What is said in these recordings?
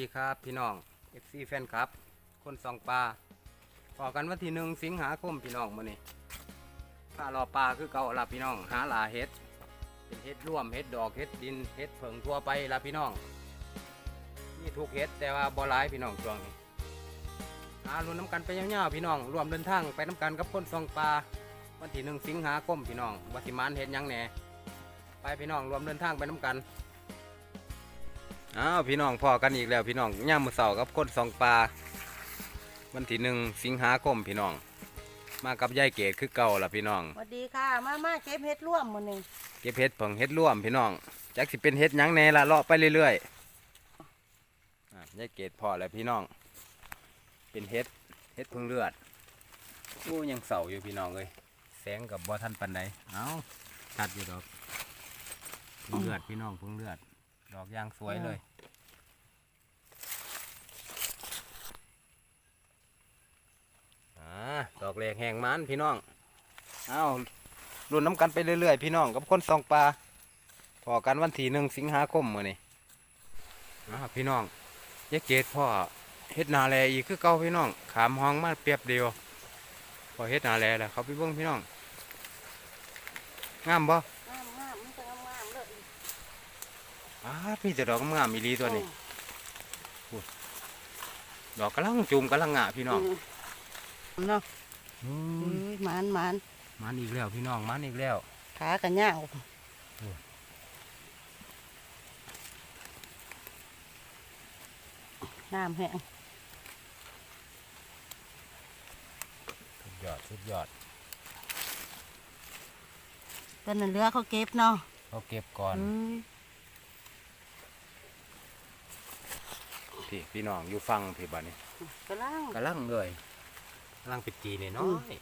ดีครับพี่น้อง FC แฟนครับ คนสองปลาพอกันวันที่หนึ่งสิงหาคมพี่น้องมื้อนี้ข้ารอปลาคือเก่าละพี่น้อง หาหลาเฮ็ดเป็นเฮ็ดร่วมเฮ็ดดอกเฮ็ดดินเฮ็ดเผิงทั่วไปละพี่น้องนี่ถูกเฮ็ดแต่ว่าบ่หลายพี่น้องช่วงนี้หาลุ้นน้ำกันไปยาวๆพี่น้องรวมเดินทางไปน้ำกันกับคนสองปลาวันที่หนึ่งสิงหาคมพี่น้องวัติมานเฮ็ดยังแหน่ไปพี่น้องรวมเดินทางไปน้ำกัน อ้าวพี่น้องพอกันอีกแล้วพี่น้องย่ามมือเสากับคนสองปลาวันที่หนึ่งสิงหาคมพี่น้อง มากับยายเกดคือเก่าล่ะพี่น้องสวัสดีค่ะ มามาเก็บเห็ดร่วมมื้อนี้เก็บเห็ดเผงเห็ดร่วมพี่น้องจักสิเป็นเห็ดหยังแหน่ละเลาะไปเรื่อยๆอะยายเกดพอแล้วพี่น้อง เป็นเห็ดเห็ดเพึ่งเลือดโอ้ยังเสาอยู่พี่น้องเลยแสงกับบ่ทันปันใดเอาชัดอยู่ดอกเพึ่งเลือดพี่น้องเพึ่งเลือด ดอกยางสวยเลย อ่า ดอกแรกแหงมันพี่น้อง เอารุ่นน้ำกันไปเรื่อยๆ พี่น้องกับคนสองปลาพอกันวันที่หนึ่งสิงหาคมมื้อนี้อ่าพี่น้องยายเกดพ่อเฮ็ดนาแลอีกคือเก่าพี่น้อง ขามห้องมาเปรียบเดียว พอเฮ็ดนาแลแล้วเขาไปเบิ่งพี่น้องงามบ่งามงามมันจะงามงามเลยอ้าพี่จะดอกงามๆอีหลีตัวนี้ดอกกำลังจุ่มกำลังงะพี่น้องม เนาะอือุ้มยหมันหมันมันอีกแล้วพี่น้องมันอีกแล้วขากันยาวโอ้น้ำแห้งสุดยอดสุดยอดต้นนั้นเรือเขาเก็บเนาะเขาเก็บก่อนอุ้ยพี่พี่น้องอยู่ฟังพี่บ้านนี้กำลังกำลังเลย กำลังปิดจีเนี่ยน้ออืมย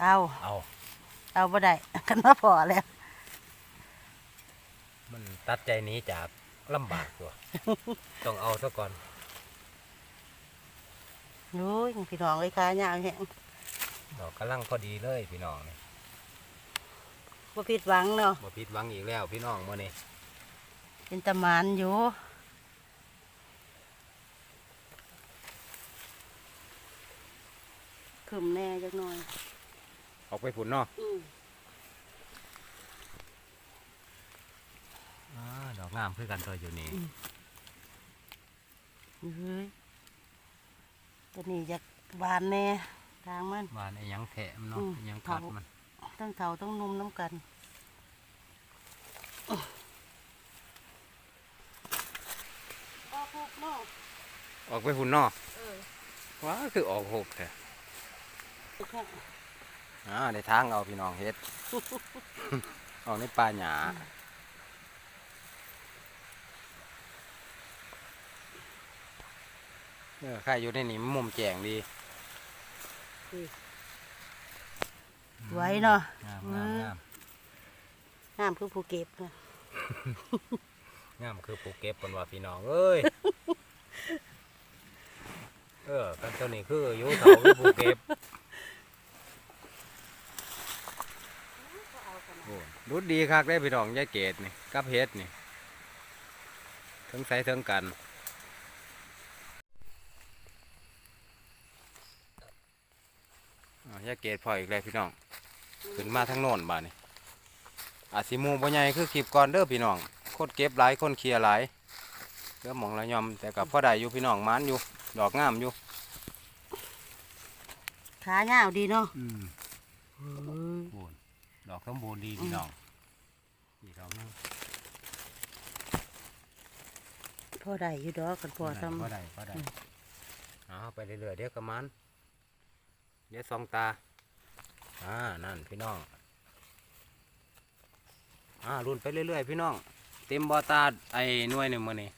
เอาเอาเอาบ่ได้กันมาพอแล้ว มันตัดใจหนี้จากลำบากตัว ต้องเอาซะก่อนอุ้ยพี่น้องเลยขายาวแห้งดอกกำลังพอดีเลยพี่น้องนี่บ่ผิดหวังเนาะบ่ผิดหวังอีกแล้วพี่น้องมื้อนี้เป็นตะหมานอยู่ ขึ้นแน่จักหน่อย ออกไปผุนเนาะอืมอ่าดอกงามคือกันตัวอยู่นี่เฮ้ยตัวนี้จะบานแน่ทางมัน บานไอ้หยังแถมเนาะอืม ไอ้หยังคัดเผามัมันทั้งเถาทั้งนุ่มน้ำกันออกหกเนาะออกไปผุนเนาะเออว้าคือออกหกแท้ อ่าในทางเอาพี่น้องเฮ็ด ออกในป่าหญ้าเออใครอยู่ในนี้วมุมแจงดีไว้เนาะงามงามงามห้ามคือภูเก็ตนะงามคือปูเก็บปนว่าพี่น้องเอ้ย เออกันตัวนี้คืออยู่เสาคือปูเก็บ โอ้รุดดีคักได้พี่น้องยายเกดนี่กับเฮ็ดนี่ทั้งใสทั้งกันอ้าวยายเกดพออีกแล้วพี่น้องขึ้นมาทั้งโน่นบ้านี่อาจสิหมูบ่ใหญ่คือคลิปก่อนเด้อพี่น้องคนเก็บหลายคนเคลียร์หลายเรือหมองละยอมแต่กับพ่อได้อยู่พี่น้องมันอยู่ ดอกงามอยู่ขายาวดีเนาะอืมบูน ดอกสมบูรณ์ดีพี่น้องนี่ดอกนึงพอได้อยู่ดอกกันพอทพ่อได้พ่อได้อืมเอาไปเรื่อยๆเดี๋ยวกระมันเดี๋ยวสองตาอ่านั่นพี่น้องอ่ารุ่นไปเรื่อยๆพี่น้อง เต็มบอตาไอ้หน่วยหนึ่งมือนี่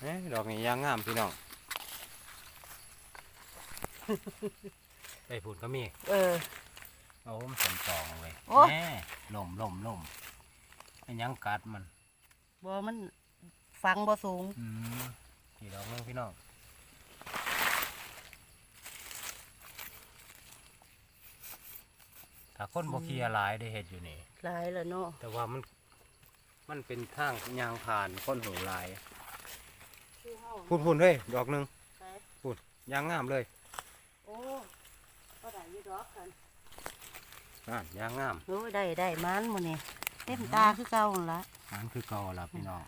เอ๊ะดอกนี้ยางงามพี่น้องไปผุดก็มีำเออโอ้มันสมตองเลยโอ้ แน่ลมลมลมไอ้หยังกัดมันบ่มันฟังบ่สูงอืมพี่ดอกนึงพี่น้องถ้าคนบ่เคลียร์หลายได้เห็ดอยู่นี่ หลายแล้วเนาะแต่ว่ามัน มันเป็นทางยางผ่านคนหูหลายคือเฮาพูนพูนเฮ้ยดอกหนึ่งไปยางงามเลย โอ้ก็ได้อยู่ดอกกัน อ่านยางงามโอ้ยได้ได้มันหมดนี่เต็มตาคือเก่าหั่นละมันคือเก่าละพี่น้อง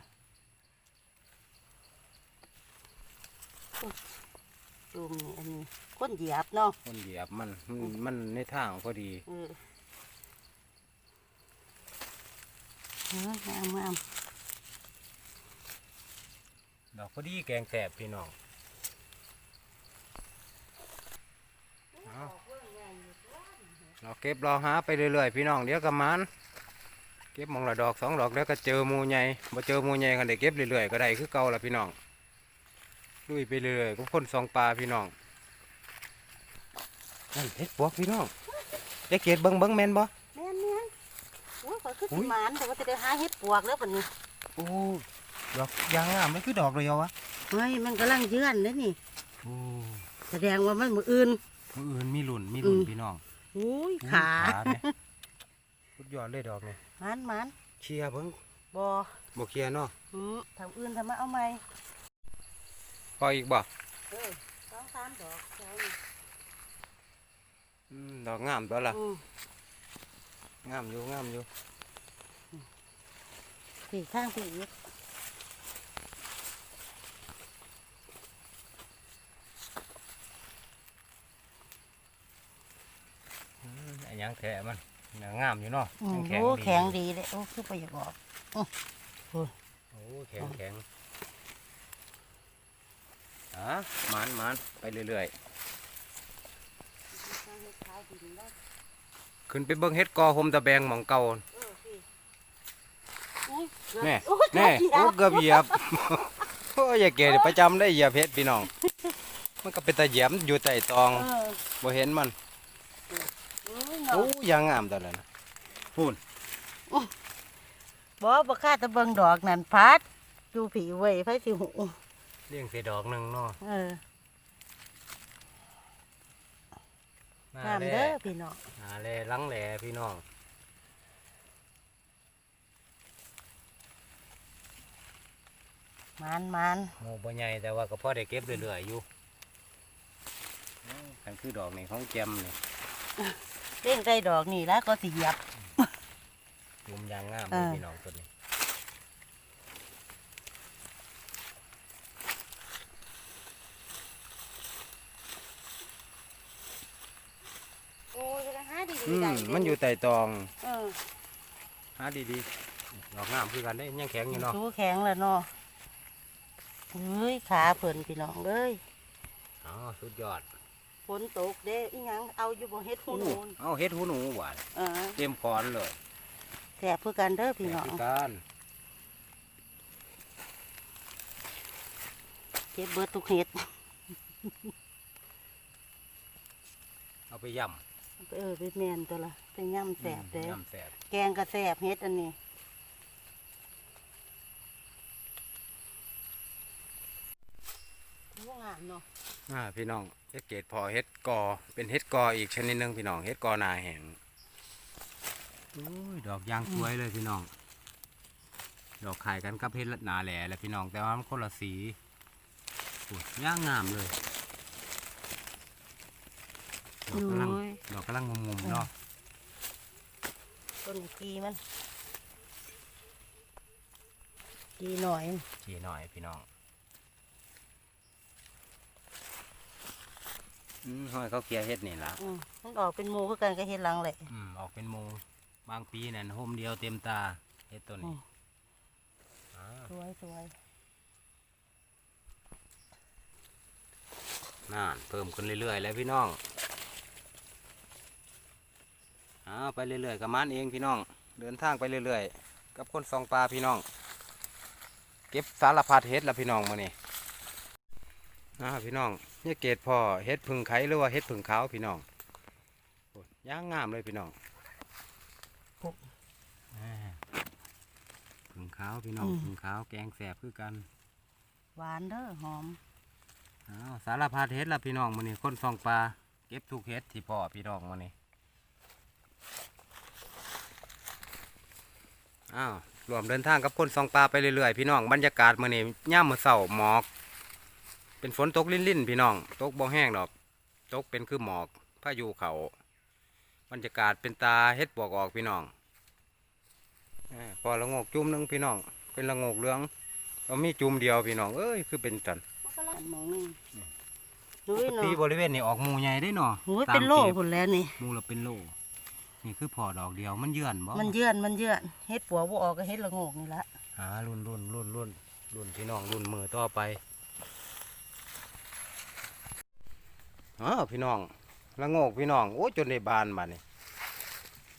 ดูนี่อันนี้ก้นเหยียบเนาะคนเหยียบมันมันมันในทางพอดีเออเอองามงามดอกพอดีแกงแสบพี่น้อง เอา เราเก็บรอหาไปเรื่อยๆพี่น้องเดี๋ยวกับมันเก็บหมองละดอกสองดอกแล้วก็เจอหมูใหญ่บ่เจอหมูใหญ่กันเดี๋ยวเก็บเรื่อยๆก็ได้คือเก่าละพี่น้องลุยไปเรื่อยๆก็คนสองปลาพี่น้องนั่นเฮ็ดปวกพี่น้องจะเกตเบิ้งเบิ้งแมนบ่แม่นแม่นโอ้ยข่อยคืออุ๊สิยหมานแต่ว่าจะได้หาเห็ดปวกแล้วปะนี้โอ้ดอกยางงามไม่คือดอกเลยเหรอวะเฮ้ยมันกำลังเยื่อนเลยนี่โอ้แสดงว่ามันมืออื่นมืออื่นมีหลุ่นมีหลุ่นอืมพี่น้อง อุ้ยอุ้ยขาเนี่ยสุดยอดเลยดอกเนี่ยหมันหมันเคลียร์เบิ้งบอบ่เคลียร์เนาะอืมทำอื่นทำมาเอาไหมพออีกบ่เออสองสามดอกใช่นี่อืมดอกงามตัวละอืมงามอยู่งามอยู่สี่ข้างสี่อีก อื มอันยังแท้มันเนื้องามอยู่เนาะอืมยังโอ้ดีแข็งดีเลยโอ้คือไปอยากออกโอ้แข็งแข็งอะหมันหมันไปเรื่อยๆ ขึ้นไปเบิ่งเฮ็ดกอหมตะแบงหมองเก่าเออสิอุ๊ยแน่โอ้ยแน่เกืโอ้อบเกือบเหยียบโอ้ยอย่าเกลียดประจำได้เหยียบเฮ็ดพี่น้อง มันก็เป็นตะเหยียบอยู่ใต้ตองเออบ่เห็นมันอุ้ยเนาะ โอ้ยางงามตัวนั้นนะพูนบ่บ่ค่าตะเบิงดอกนั่นพัดอยู่ผีเว้ยไฟสิหูเลี้ยงเสียดอกหนึงเนาะเออหน้งามแลเด้อพี่น้องหน้าแลหลังแหลพี่น้องมันมันหมู่บ่ใหญ่แต่ว่าก็พอได้เก็บเรื่อยๆอยู่อันคือดอกนี่ของแจมนี่ เล่นใส่ดอกนี่แล้วก็สิเหยียบยุมยางงามเอเลยอพี่น้องตัวนี้โอ้ยหาดีอืๆได้มเด้มันอยู่ใต้ตองเออหาดีๆดอกงามคือกันได้ยังแข็งอยู่เนาะ สู้แข็งแล้วเนาะเฮ้ยขาเพิ่นพี่น้องเอ้ย อ๋อสุดยอด ฝนตกเด้อีหยังเอาอยู่บ่เฮ็ดหูอู้นูนเอาเฮ็ดหูหนูหวานเออเต็มคอนเลยแซ่บเพื่อกันเด้อพี่น้องคือกันเฮ็ดเบิดทุกเฮ็ดเอาไปย่เออไปแม่นตัวละไปย่ำำแซ่บเด้ย่ำแสบแกงก็แซ่บเฮ็ดอันนี้ ว่างามเนาะอ่าพี่น้องเฮ็ดเกตพอเฮ็ดกอ เป็นเฮ็ดกออีกชนิดหนึงพี่น้องเฮ็ดกอนาแห้งโอ้ยดอกยางสวยเลยพี่น้อง ดอกขายกันกับเฮ็ดหนาแหล่แหละพี่น้องแต่ว่ามันคนละสีโอ้ยย่างงามเลยดอกกำลังโอ้ยดอกกำลังงมๆเนาะต้นกีมันกีหน่อยจีหน่อยพี่น้อง อืมห้อยเขาเกียร์เฮ็ดนี่ล่ะอืมมันออกเป็นหมูคือกันก็เฮ็ดหลังแหละ อืมออกเป็นโมงบางปีนั่นโฮมเดียวเต็มตาเฮ็ดตัวอืนี้มอ่าสวยสวยน่านเพิ่มขึ้นเรื่อยๆแล้วพี่น้องอ้าวไปเรื่อยๆกับมันเองพี่น้อง เดินทางไปเรื่อยๆ กับคนสองปลาพี่น้อง เก็บสารพัดเฮ็ดละพี่น้องมานี่นะพี่น้อง เนี่ยเกตพอเฮ็ดผึ่งไข่หรือว่าเฮ็ดผึ่งขาวพี่น้องโอ้ยย่างงามเลยพี่น้องอ่าผึ่งขาวพี่น้องผึ่งขาวแกงแสบคือกัน หวานเด้อหอมอ้าวสารพัดเฮ็ดละพี่น้องมื้อนี้คนสองปลาเก็บทุกเฮ็ดที่พ่อพี่น้องมื้อนี้อ้าวรวมเดินทางกับคนสองปลาไปเรื่อยๆพี่น้องบรรยากาศมื้อนี้ย่ามมื้อเช้าหมอก เป็นฝนตกลิ่นๆพี่น้อง ตกบ่แห้งดอก ตกเป็นคือหมอกพายุเขาบรรยากาศเป็นตาเฮ็ดบวกออกพี่น้องอาพอละโงกจุ่มหนึงพี่น้อง เป็นละโงกเหลืองเอามีจุ่มเดียวพี่น้อง เอ้ยคือเป็นจันมองนี่ดูเนาะปีบริเวณนี้ออกหมูใหญ่ได้เนาะโอ้ยตามเป็นโลก็บพุ่นแล้วนี่หมูละเป็นโลนี่คือพอดอกเดียวมันเยื่อนบ่ มันเยื่อนมันเยื่อนเฮ็ดปัวบ่ออกก็เฮ็ดละโงกนี่ละหารุ่นรุ่นรุ่นรุ่นรุ่นพี่น้องรุ่นมือต่อไป อ๋อพี่น้องละโงกพี่น้องโอ้จนในบานบานนี่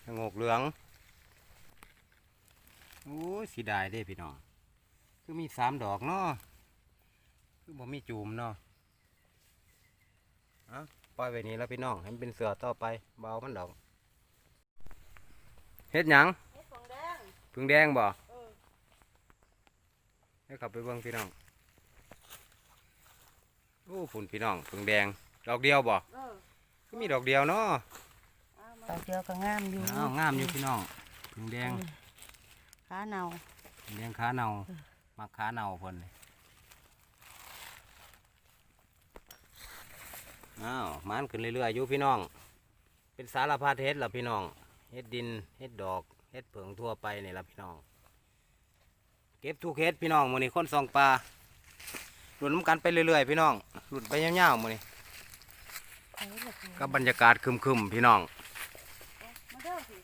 ละโงกเหลืองโอ้สีดายเด้พี่น้องคือมีสามดอกเนาะคือบ่มีจูมเนาะเอะปล่อยไว้นี่แล้วพี่น้องให้มันเป็นเสือต่อไปเบามันดอกเฮ็ดหยังเฮ็ดของแดงพึ่งแดงบ่เออให้ขับไปเบิ่งพี่น้องโอ้ฝุ่นพี่น้องพึ่งแดง ดอกเดียวบ่เออก็มีดอกเดียวเนาะดอกเดียวก็งามอยู่อ้าวงามอยู่พี่น้องพึ่งแดงขาเนาพึ่งแดงขาเนามักขาเนาเพิ่นนี่อ้าวมันขึ้นเรื่อยๆอยู่พี่น้อง เป็นสารพัดเฮ็ดล่ะพี่น้องเฮ็ดดินเฮ็ดดอกเฮ็ดเผิงทั่วไปนี่ล่ะพี่น้อง เก็บทุกเฮ็ดพี่น้องมื้อนี้คนส่องปลาหลุนน้ำกันไปเรื่อยๆพี่น้องหลุดไปยาวๆมื้อนี้ กับบรรยากาศครึมๆพี่น้องมาเด้อสิ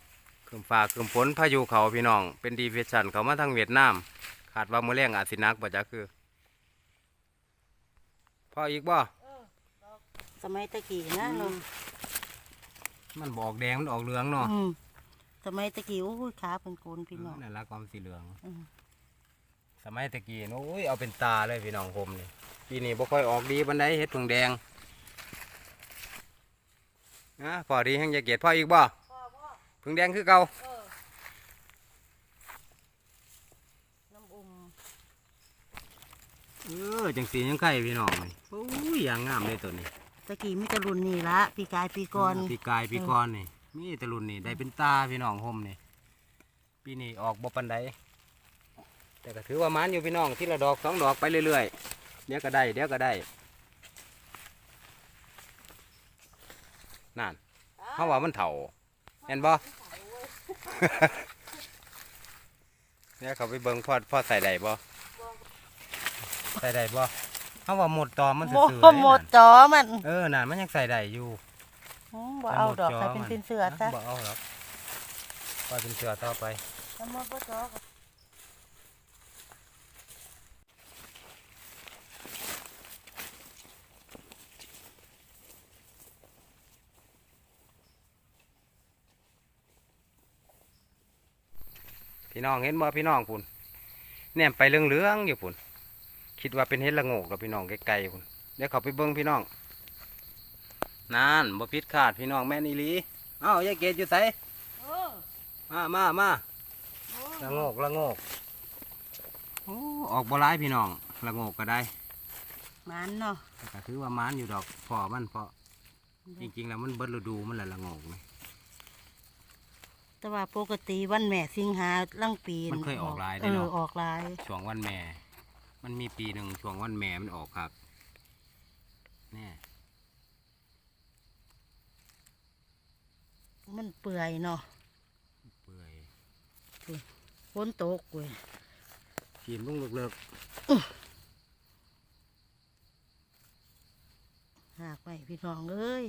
ครึมฟ้าครึมฝนพายุเขาพี่น้อง เป็นดีเพชชันเขามาทางเวียดนามขาดว่ามื้อแรงอาจสิหนักบ่จ๊ะคือพออีกบ่สมัยตะกี้นะเนาะมันบออกแดงมันออกเหลืองเนาะอืมสมัยตะกี้โอ้ยขาเป็นโกนพี่น้องนั่นละความสีเหลืองอืมสมัยตะกี้โอ้ยเอาเป็นตาเลยพี่น้องผมนี่ปีนี้บ่ค่อยออกดีบันไดเฮ็ดผงแดง นะพอดีแห่งจะเกตพ่ออีกบ่ผงแดงคือเก่าเออน้ำอุ่มเออจังสียังไข่พี่น้องนี่โอ้ยอย่างงามเลยตัวนี้ตะกี้มีแตะรุ่นนี่ละปีกายปีก่อนปีกายปีกรนี่มีแตะลุนนี่ได้เป็นตาพี่น้องผมนี่ปีนี้ออกบ่ปันไดแต่ก็ถือว่ามันอยู่พี่น้องที่ละดอกสองดอกไปเรื่อยๆเดี๋ยวก็ได้เดี๋ยวก็ได้ นั่นเพราะว่ามันเถ่าเห็นบ่เดี๋ยวเขาไปเบิ่งพ่อพ่อใส่ได้บ่ใส่ได้บ่เขาว่าหมดตอมมันโมซื่อๆเลยหมดนั่นจอมัน เออนั่นมันยังใส่ได้อยู่อืมบ่เอาดอกใครเป็นเป็นเสือซะบ่เอาหรอกปล่อยเป็นเสือต่อไปน้ำมันบ่จอ พี่น้องเห็นบ่พี่น้องพุ่นแนมไปเรื่องเรื่องๆอยู่พุ่นคิดว่าเป็นเห็ดละโงกกับพี่น้องไกลๆพุ่นเดี๋ยวเขาไปเบิ่งพี่น้องนั่นบ่ผิดคาดพี่น้องแม่นอีหลีเอ้ายายเกดอยู่ไสเออมามามาละโงกละโงกโอ้ออกบ่ร้ายพี่น้องละโงกก็ได้มันเนาะแต่ก็ถือว่ามันอยู่ดอกพอมันเพราะจริงๆแล้วมันเบิดฤดูมันแหละละโงกนี่ แต่ว่าปกติวันแม่สิงหาลังปีมันเคยออกหลายเอได้อเนาะ ออกหลาย ช่วงวันแม่ มันมีปีหนึ่งช่วงวันแม่มันออกครับแน่มันเปื่อยเนาะเปื่อยฝนตกเว้ยกินลุงเลิกหากไปพี่น้องเอ้ย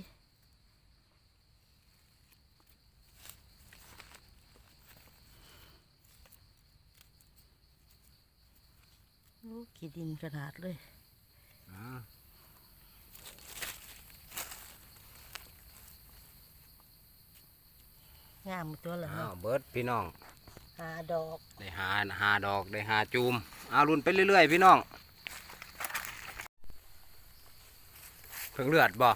โอ้ขี้ดินขนาดเลยๆอ่างามตัวละอ้าเนาะวเบิดพี่น้องหาดอกได้หาหาดอกได้หาจูมเอารุ่นไปเรื่อยๆพี่น้องเพิ่งเลือดบ่อ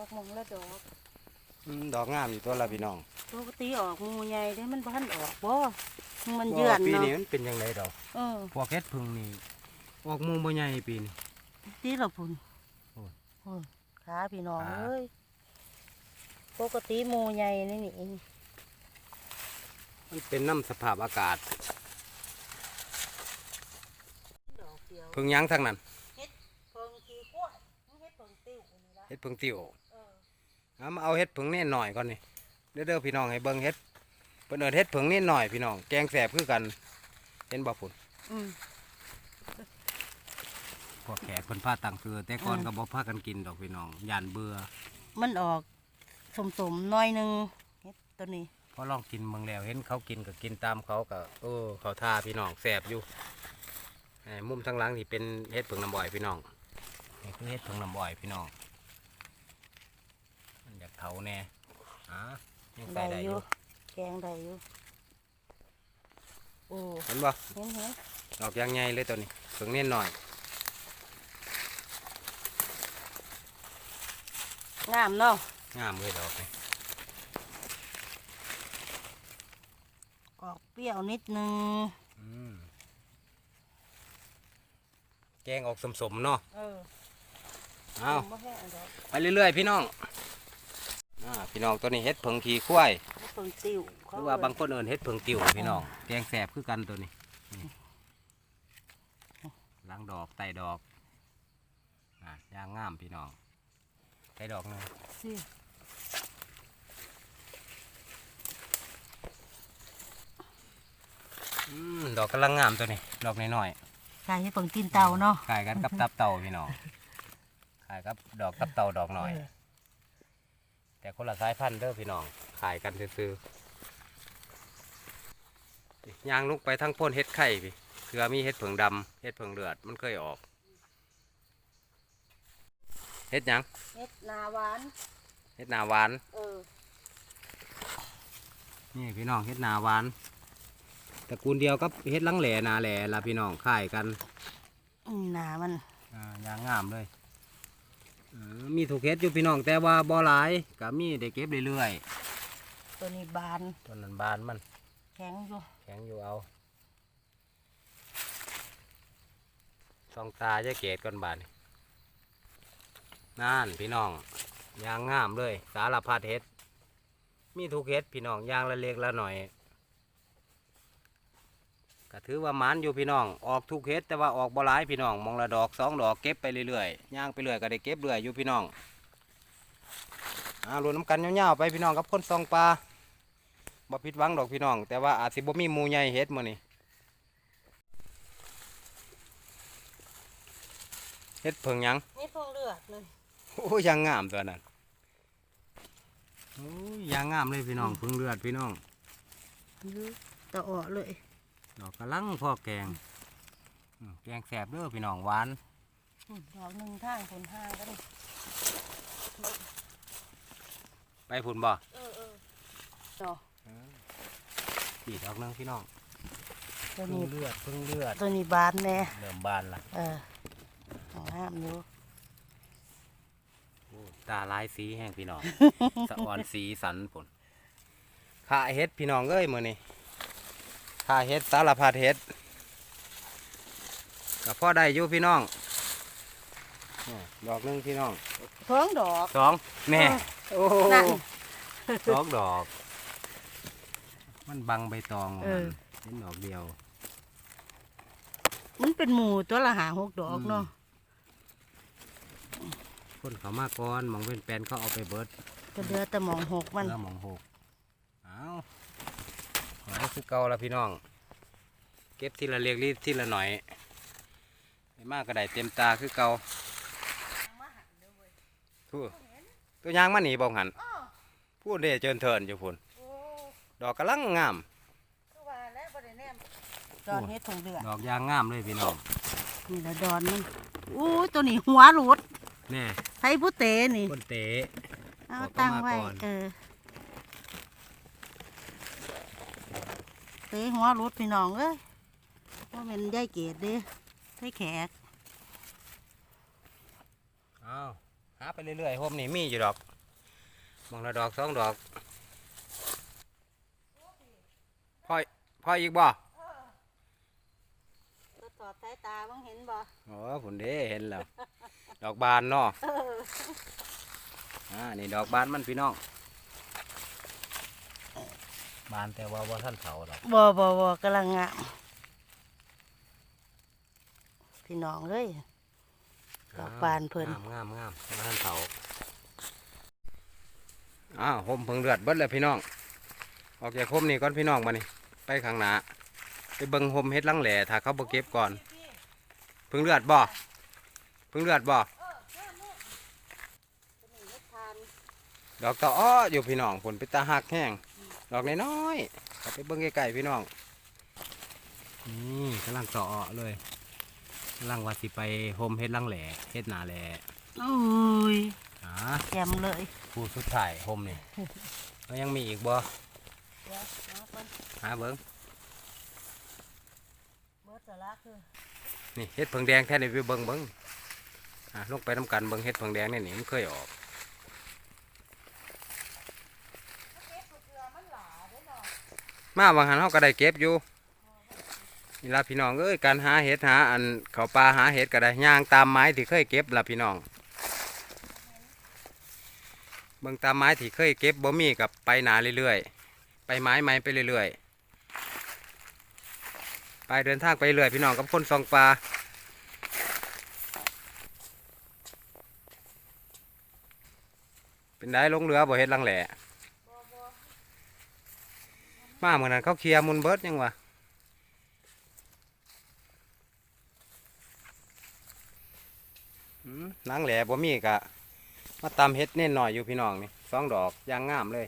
อกมองละดอกอืมดอกงามอยู่ตัวละพี่น้องปกติออกหมูใหญ่ได้มันพันออกบ่ มันเยื่อนปีเนาะนี้มันเป็นยังไงดอกเออพวกเฮ็ดพึ่งนี่ออกหมูบ่ใหญ่ปีนี้ตีละพุ่นโอ้ยโอ้ยขาพี่น้องขาเอ้ยปกติหมูใหญ่นี่นี่มันเป็นน้ำสภาพอากาศดอกเดียวเพิ่งหยั้งทั้งนั้นเฮ็ดเพิงขี้กล้วยเฮ็ดเพิงติ้วนี่ละเฮ็ดเพิ่งติวเออ เอามาเอาเฮ็ดเพิ่งนี่หน่อยก่อนนี่เด้อเด้อพี่น้องให้เบิ่งเฮ็ด เพิ่นเอิ้นเฮ็ดเพิ่งนี่หน่อยพี่น้อง แกงแสบคือกัน เห็นบ่พุ่นอืมพวกแขกเพิ่นพาตังคือแต่ก่อนอืมก็บ่พากันกินดอกพี่น้องย่านเบื่อมันออกสมๆหน้อยหนึงเฮ็ดตัวนี้ พอลองกินเบิ่งแล้วเห็นเขากินก็กินตามเขาก็เออเขาท่าพี่น้องแสบอยู่ไอ้มุมทางหลังนี่เป็นเฮ็ดเพิ่งน้ำบ่อยพี่น้องนี่คือเฮ็ดเพิ่งน้ำบ่อยพี่น้องมันอยากเผาแน่อะยังใส่ได้ได้ออยู่ยู่ แกงได้อยู่โอ้เห็นบ่เห็นเห็นดอกยางใหญ่เลยตัวนี้เพิ่งเน้นหน่อยงามเนาะงามเลยดอกนี่ออกเปรี้ยวนิดนึงอืมแกงออกสมๆเนาะเออเอาบ่แห้งดอก ไปเรื่อยๆพี่น้อง อ่าพี่น้องตัวนี้เฮ็ดเพิงขี้ควายเฮ็ดเพิงติ้วหรือว่าบางคนเอิ้นเฮ็ดเพิงติวพี่น้องแกงแสบคือกันตัวนี้นี่ล้างดอกไต่ดอกอ่ายางงามพี่น้องไต่ดอกหนึงสิอืมดอกกำลังงามตัวนี้ ดอกน้อยใช่เฮ็ดเพิงตีนเต่าเนาะๆขายกันกับตับเต่าพี่น้องขายกับดอกตับเต่าดอกหน่อยเแต่คนละสายพันธุ์เด้อพี่น้องขายกันซื้อๆยางลุกไปทั้งพ่นเฮ็ดไข่พี่เคือมีเฮ็ดเผิงดำเฮ็ดเผิงเลือดมันเคยออกเฮ็ดหยังเฮ็ดนาหวานเฮ็ดหนาหวานเออนี่พี่น้องเฮ็ดหนาหวานตระกูลเดียวกับเฮ็ดลังแหล่นาแหล่ละพี่น้องขายกันอืมหนามันอ่ายางงามเลยเออ มีถูกเฮ็ดอยู่พี่น้องแต่ว่าบ่หลายก็มีได้เก็บเรื่อยตัวนี้บานๆต้นนั้นบานมันแข็งอยู่แข็งอยู่เอาสองตาจะเกตก่อนบานนี่นั่นพี่น้องยางงามเลย สารพัดเฮ็ด มีทุกเฮ็ดพี่น้องยางละเล็กละหน่อย ก็ถือว่าหมันอยู่พี่น้อง ออกทุกเฮ็ดแต่ว่าออกบ่หลายพี่น้อง มองละดอกสองดอกเก็บไปเรื่อยๆย่างไปเรื่อยก็ได้เก็บเรื่อยอยู่พี่น้องอ่ารวมน้ำกันยาวๆไปพี่น้องกับคนซองปลาบ่ผิดหวังดอกพี่น้อง แต่ว่าอาจสิบ่มีหมูใหญ่เฮ็ดมื้อนี้เฮ็ดเพิ่งหยังนี่พวกเลือดเลยโอ้ยยางงามตัวนั้นโอ้ยยางงามเลยพี่น้องเพิ่งเลือดพี่น้องตะออเลย ดอกกำลังพอแกงอืมแกงแสบเด้อพี่น้องหวานอืมดอกหนึ่งทางคนห้าก็ได้ไปพุ่นบ่เออเออดอกปีดอกหนึงพี่น้องตัวเพิ่งนี้เลือดเพิ่งเลือดตัวนี้บานแน่เริ่มบานละเออห้ามอยู่โอ้ตาลายสีแห้งพี่น้อง สะออนสีสันพุ่นข้าเฮ็ดพี่น้องเอ้ยมื้อนี้ ข้าเฮ็ดสารพัดเฮ็ดก็พอได้อยู่พี่น้องนี่ดอกหนึงพี่น้องท้องดอกสองแน่โอ้นั่น สองดอก มันบังใบตองเอมันอเห็นดอกเดียว มันเป็นหมูตัวละหาหกดอกอืมเนาะคนเขามาก่อนหมองเป็นแปลนเขาเอาไปเบิดก็เหลือแต่หมองหกมันเนื้อหมองหกเอาเอา คือเก่าละพี่น้อง เก็บทีละเล็กรีดทีละหน่อยไม่มากก็ได้เต็มตาคือเก่าทูตัวยางมันหนีบองหันพูดเด้เจิญเทินอยู่พุ่นโอ้ดอกกำลังงามคือว่าแล้วบ่ได้แนมดอนเฮ็ดผงเดือดดอกยางงามเลยพี่น้องนี่ละดอนมันอู้ตัวนี้หัวหลุดแน่ไทยผู้เตนี่คนเตะเอาบอกเขาตั้งมาไว้ก่อนเออ ตะหัวหลุดพี่น้องเอ้ยว่าเป็นยายเกดเด้ไทยแขกอ้าวหาไปเรื่อยๆโฮมนี่มีอยู่ดอกมองละดอกสองดอกพ่อพ่ออีกบ่ก็ต่อสายตาบ้างเห็นบ่โอ้ผุนเด้เห็นแล้ว ดอกบานเนาะเอออ่านี่ดอกบานมันพี่น้อง บานแต่ว่าว่าท่านเผาหรอกบ่บ่บ่กำลังงามพี่น้องเอ้ยดอกบานเพิ่นงามงามงามว่าท่านเผาอ้าวผมเพิ่งเลือดเบิดเลยพี่น้องออกจากคมนี่ก่อนพี่น้องมานี่ไปข้างหน้าไปเบิ่งหมเฮ็ดลังแหล่ถ้าเขาบ่เก็บก่อนเพิ่งเลือดบ่เพิ่งเลือดบ่ดอกตะอ้ออยู่พี่น้องผลไปตาหักแห้ง ดอกน้อยๆเอาไปเบิ้งไกลๆพี่น้อง นี่กำลังตะอ้อเลยกำลังว่าสิไปโฮมเฮ็ดลังแหล่เฮ็ดหนาแหล่อุ้ยอ่าแจ่มเลยผู้สุดท้ายโฮมนี่แล้วยังมีอีกบ่เดี๋ยวมาก่อนหาเบิ้งเบิดสาระคือนี่เฮ็ดเพิงแดงแท้นี่ไปเบิ้งเบิ้งอ่าลงไปน้ำกันเบิ้งเฮ็ดเพิงแดงนี่นี่มันเคยออก มาบางหันเขาก็ได้เก็บอยู่นี่ละพี่น้องเอ้ยการหาเห็ดหาอันเขาปลาหาเห็ดก็ได้ย่างตามไม้ที่เคยเก็บละพี่น้องเบิ่งตามไม้ที่เคยเก็บบ่มีกับไปหนาเรื่อยๆไปไม้ไม้ไปเรื่อยๆไปเดินทางไปเรื่อยพี่น้องกับคนซองปลาเป็นได้ลงเรือบ่เฮ็ดลังแหล่ มาเหมือนนั้นเขาเคลียร์มุนเบิดยังวะอืมนางแหล่บ่มีกะ มาตำเฮ็ดเน่นหน่อยอยู่พี่น้องนี่สองดอกยางงามเลย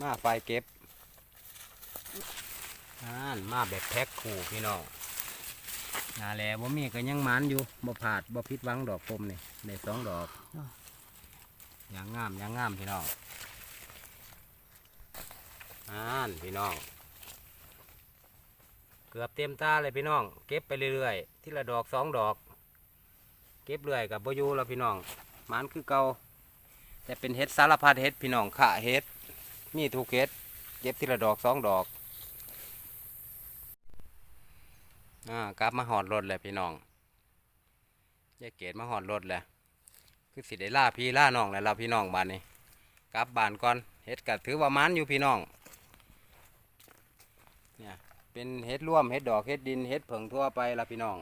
มาไฟเก็บอ่านมาแบบแพ็คคู่พี่น้องนาแหล่บ่มีก็ยังหมันอยู่บ่ผาดบ่พิดหวังดอกผมนี่ได้สองดอกยางงามยางงามพี่น้อง อ่านพี่น้อง เกือบเต็มตาเลยพี่น้อง เก็บไปเรื่อยๆ ที่ละดอกสองดอก เก็บเรื่อยกับบยูแล้วพี่น้องมันคือเก่าแต่เป็นเห็ดสารพัดเห็ดพี่น้องข่าเห็ด มีทุกเห็ด เก็บที่ละดอกสองดอกอ่ากลับมาหอดรถเลยพี่น้องยายเกดมาหอดรถเลยคือสิได้ล่าพี่ล่าน้องแล้วเราพี่น้องบ้านนี้กลับบ้านก่อนเห็ดก็ถือว่ามันอยู่พี่น้อง เป็นเห็ดร่วมเห็ดดอกเห็ดดินเห็ดเผิงทั่วไปละพี่น้อง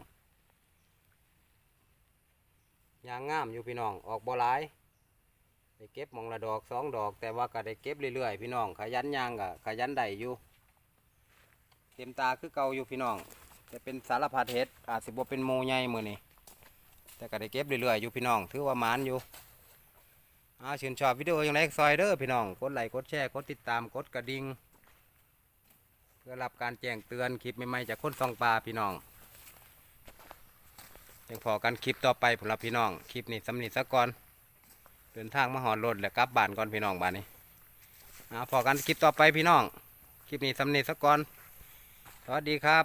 ยางงามอยู่พี่น้องออกบ่หลายได้เก็บมองละดอกสองดอก แต่ว่าก็ได้เก็บเรื่อยๆพี่น้องขยันยางก็ขยันได้อยู่เต็มตาคือเก่าอยู่พี่น้องจะเป็นสารพัดเห็ดอาจสิบ่เป็นโมใหญ่มือนี่แต่ก็ได้เก็บเรื่อยๆอยู่พี่น้อง ถือว่ามานอยู่อาชื่นชอบวิดีโออย่างไรซอยเด้อพี่น้อง กดไลค์กดแชร์กดติดตามกดกระดิ่ง เพื่อรับการแจ้งเตือนคลิปใหม่ๆจากคนซองปลาพี่น้องยังพอกันคลิปต่อไปผมรับพี่น้องคลิปนี้สำนีสักก่อนเดินทางมาหอนรถแล้วกลับบ้านก่อนพี่น้องบ้านนี้อ่าพอกันคลิปต่อไปพี่น้องคลิปนี้สำนีสักก่อนสวัสดีครับ